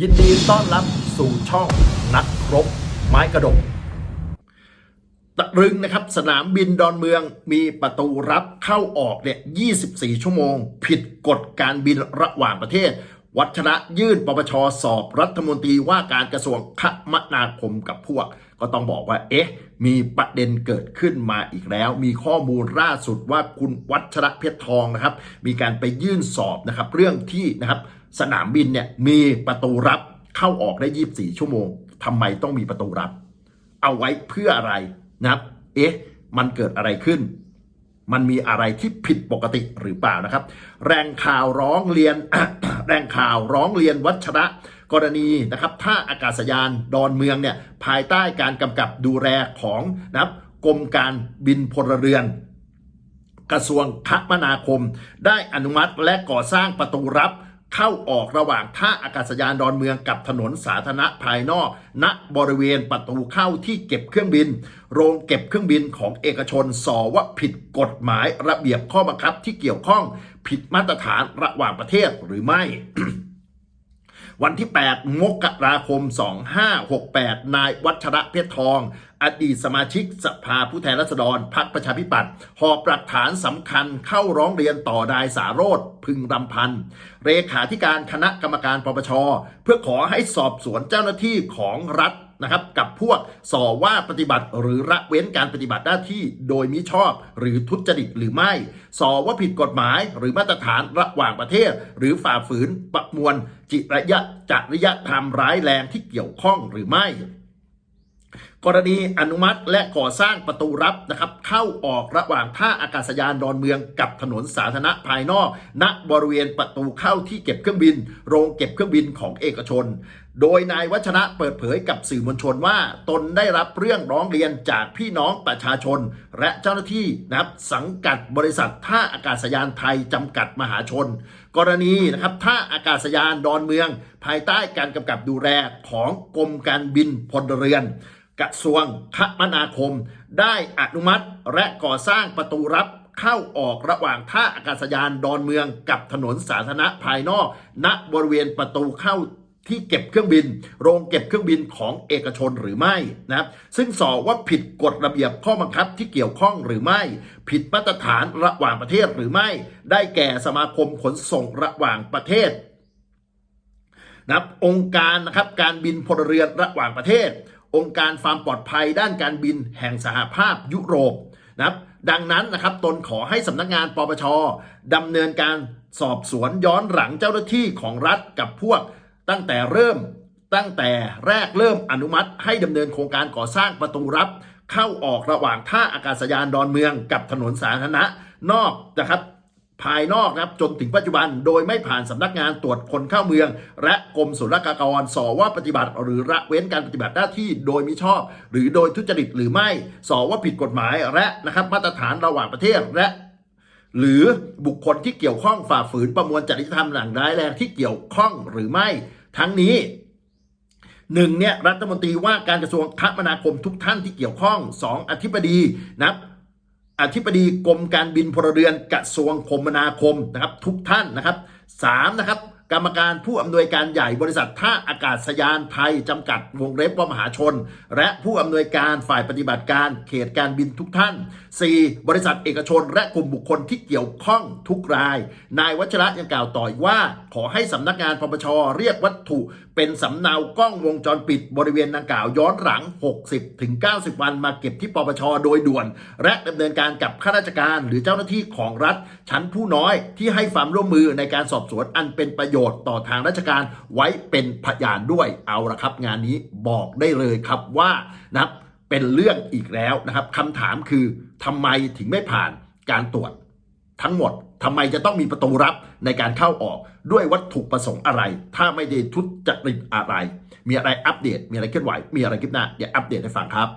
ยินดีต้อนรับสู่ช่องนักรบไม้กระดกตะรึงนะครับสนามบินดอนเมืองมีประตูรับเข้าออกเนี่ย 24 ชั่วโมง ผิดกฎการบินระหว่างประเทศ วัชระยื่นปปชสอบรัฐมนตรีว่าการกระทรวงคมนาคมกับพวก ก็ต้องบอกว่า เอ๊ะ มีประเด็นเกิดขึ้นมาอีกแล้ว มีข้อมูลล่าสุดว่าคุณวัชระเพชรทองนะครับ มีการไปยื่นสอบนะครับ เรื่องที่นะครับ สนามบินเนี่ยมีประตูรับเข้าออกได้ 24 ชั่วโมงทำไมต้องมีประตูรับ เอาไว้เพื่ออะไรนะครับ เอ๊ะ มันเกิดอะไรขึ้นมันมีอะไรที่ผิดปกติหรือเปล่านะครับ แรงข่าวร้องเรียน แรงข่าวร้องเรียนวัชระกรณีนะครับท่าอากาศยานดอนเมืองเนี่ยภายใต้การกำกับดูแลของนะครับกรมการบินพลเรือน กระทรวงคมนาคม ได้อนุมัติและก่อสร้างประตูรับ เข้าออกระหว่างท่าอากาศยานดอนเมืองกับถนนสาธารณะภายนอก ณบริเวณประตูเข้าที่เก็บเครื่องบิน โรงเก็บเครื่องบินของเอกชนสอว่าผิดกฎหมายระเบียบข้อบังคับที่เกี่ยวข้องผิดมาตรฐานระหว่างประเทศหรือไม่ วันที่ 8 มกราคม 2568 นายวัชระเพชรทอง อดีตสมาชิกสภาผู้แทนราษฎรพรรคประชาธิปัตย์หอบหลักฐานสำคัญเข้าร้องเรียนต่อนายสาโรธพึงรำพันธ์เลขาธิการคณะกรรมการปปช เพื่อขอให้สอบสวนเจ้าหน้าที่ของรัฐ นะครับกับพวกส่อว่าปฏิบัติหรือละเว้นการปฏิบัติหน้าที่โดยมิชอบหรือทุจริตหรือไม่ส่อว่าผิดกฎหมายหรือมาตรฐานระหว่างประเทศ หรือฝ่าฝืนประมวลจิรยะจริยธรรมร้ายแรงที่เกี่ยวข้องหรือไม่ กรณีอนุมัติและก่อสร้างประตูรับนะครับเข้าออกระหว่างท่าอากาศยานดอนเมืองกับถนนสาธารณะภายนอก ณบริเวณประตูเข้าที่เก็บเครื่องบิน โรงเก็บเครื่องบินของเอกชน โดยนายวัชระเปิดเผยกับสื่อมวลชนว่า ตนได้รับเรื่องร้องเรียนจากพี่น้องประชาชน และเจ้าหน้าที่นะครับสังกัดบริษัทท่าอากาศยานไทยจำกัดมหาชน กรณีนะครับท่าอากาศยานดอนเมือง ภายใต้การกำกับดูแลของกรมการบินพลเรือน กระทรวงคมนาคม ได้อนุมัติและก่อสร้างประตูรับเข้าออกระหว่างท่าอากาศยานดอนเมืองกับถนนสาธารณะภายนอก ณบริเวณประตูเข้าที่เก็บเครื่องบิน โรงเก็บเครื่องบินของเอกชนหรือไม่นะครับซึ่งสอบว่าผิดกฎระเบียบข้อบังคับที่เกี่ยวข้องหรือไม่ ผิดมาตรฐานระหว่างประเทศหรือไม่ ได้แก่สมาคมขนส่งระหว่างประเทศนะครับองค์การนะครับการบินพลเรือนระหว่างประเทศ องค์การความปลอดภัยด้านการบินแห่งสหภาพยุโรปนะครับดังนั้นนะครับตนขอให้สำนักงานปปชดำเนินการสอบสวนย้อนหลังเจ้าหน้าที่ของรัฐกับพวก ตั้งแต่เริ่มตั้งแต่แรกเริ่มอนุมัติ ให้ดำเนินโครงการก่อสร้างประตูรับ เข้าออกระหว่างท่าอากาศยานดอนเมืองกับถนนสาธารณะนอกนะครับ ภายนอกครับจนถึงปัจจุบันโดยไม่ผ่านสำนักงานตรวจคนเข้าเมือง และกรมศุลกากรสอว่าปฏิบัติ หรือละเว้นการปฏิบัติหน้าที่โดยมิชอบ หรือโดยทุจริตหรือไม่สอว่าผิดกฎหมายและนะครับมาตรฐานระหว่างประเทศและหรือบุคคลที่เกี่ยวข้องฝ่าฝืนประมวลจริยธรรมหลังร้ายแรงที่เกี่ยวข้องหรือไม่ ทั้งนี้หนึ่งเนี่ยรัฐมนตรีว่าการกระทรวงคมนาคมทุกท่านที่เกี่ยวข้องสองอธิบดีนับ อธิบดีกรมการบินพลเรือนกระทรวงคมนาคมนะครับ ทุกท่านนะครับสามนะครับ กรรมการผู้อำนวยการใหญ่บริษัทท่าอากาศยานไทยจำกัดวงเล็บว่ามหาชน และผู้อำนวยการฝ่ายปฏิบัติการเขตการบินทุกท่าน 4. บริษัทเอกชน และกลุ่มบุคคลที่เกี่ยวข้องทุกราย นายวัชระยังกล่าวต่ออีกว่า ขอให้สำนักงานปปชเรียกวัตถุ เป็นสำเนากล้องวงจรปิดบริเวณดังกล่าวย้อนหลัง 60ถึง90 วันมาเก็บที่ปปชโดยด่วน และดำเนินการกับข้าราชการ หรือเจ้าหน้าที่ของรัฐ ชั้นผู้น้อยที่ให้ความร่วมมือในการสอบสวนอันเป็นประโยชน์ชน์ต่อทางราชการไว้เป็นพยานด้วยเอาละครับ งานนี้บอกได้เลยครับว่านะครับเป็นเรื่องอีกแล้วนะครับคำถามคือทำไมถึงไม่ผ่านการตรวจทั้งหมดทำไมจะต้องมีประตูรับในการเข้าออกด้วยวัตถุประสงค์อะไร ถ้าไม่ได้ทุจริตอะไร มีอะไรอัปเดต มีอะไรเคลื่อนไหว มีอะไรคลิปหน้าเดี๋ยวอัปเดตให้ฟังครับ